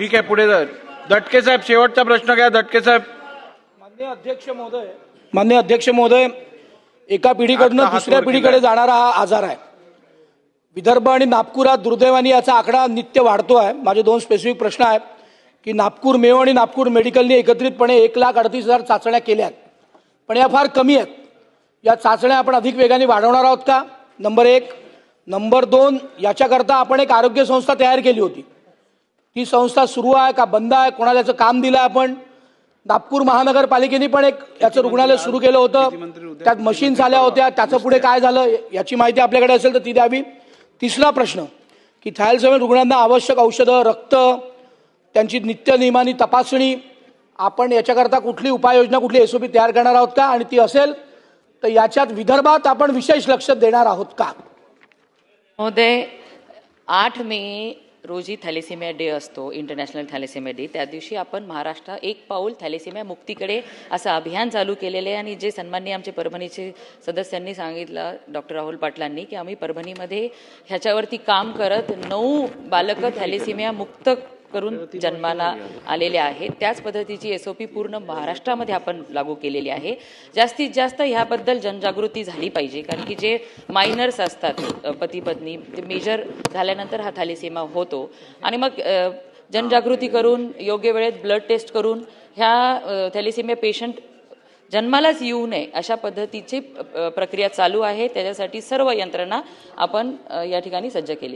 ठीक आहे पुढे जा. दटके साहेब शेवटचा प्रश्न घ्या दटके साहेब. मान्य अध्यक्ष महोदय मान्य अध्यक्ष महोदय एका पिढीकडनं दुसऱ्या. पिढीकडे जाणारा हा आजार आहे. विदर्भ आणि नागपुरात दुर्दैवाने याचा आकडा नित्य वाढतो आहे माझे दोन स्पेसिफिक प्रश्न आहेत की नागपूर मेयो आणि नागपूर मेडिकलने एकत्रितपणे एक लाख अडतीस हजार चाचण्या केल्या आहेत. पण या फार कमी आहेत. या चाचण्या आपण अधिक वेगाने वाढवणार आहोत का? नंबर एक. नंबर दोन याच्याकरता आपण एक आरोग्य संस्था तयार केली होती. ती संस्था सुरू आहे का? बंद आहे? कोणाला याचं काम दिलं आहे आपण? नागपूर महानगरपालिकेने पण एक याचं रुग्णालय सुरू केलं होतं. त्यात मशीन्स आल्या होत्या. त्याचं पुढे काय झालं? याची माहिती आपल्याकडे असेल तर ती द्यावी. तिसरा प्रश्न की थायलसेवन रुग्णांना आवश्यक औषधं रक्त त्यांची नित्य नियमानी तपासणी आपण याच्याकरता कुठली उपाययोजना कुठली एसओपी तयार करणार आहोत का? आणि ती असेल तर याच्यात विदर्भात आपण विशेष लक्ष देणार आहोत का? महोदय आठ मे रोजी थॅलेसिमिया डे असतो इंटरनॅशनल थॅलेसिमिया डे. त्या दिवशी आपण महाराष्ट्र एक पाऊल थॅलेसिमिया मुक्तीकडे असं अभियान चालू केलेलं आहे आणि जे सन्माननीय आमचे परभणीचे सदस्यांनी सांगितलं डॉक्टर राहुल पाटलांनी की आम्ही परभणीमध्ये ह्याच्यावरती काम करत नऊ बालकं थॅलेसिमिया मुक्त करून जन्माला आलेले आहेत. त्याच पद्धतीची एस ओ पी पूर्ण महाराष्ट्रामध्ये आपण लागू केलेली आहे. जास्तीत जास्त ह्याबद्दल जनजागृती झाली पाहिजे कारण की जे मायनर्स असतात पती पत्नी ते मेजर झाल्यानंतर हा थॅलेसेमा होतो. आणि मग जनजागृती करून योग्य वेळेत ब्लड टेस्ट करून ह्या थॅलेसेमिया पेशंट जन्मालाच येऊ नये अशा पद्धतीची प्रक्रिया चालू आहे. त्याच्यासाठी सर्व यंत्रणा आपण या ठिकाणी सज्ज केली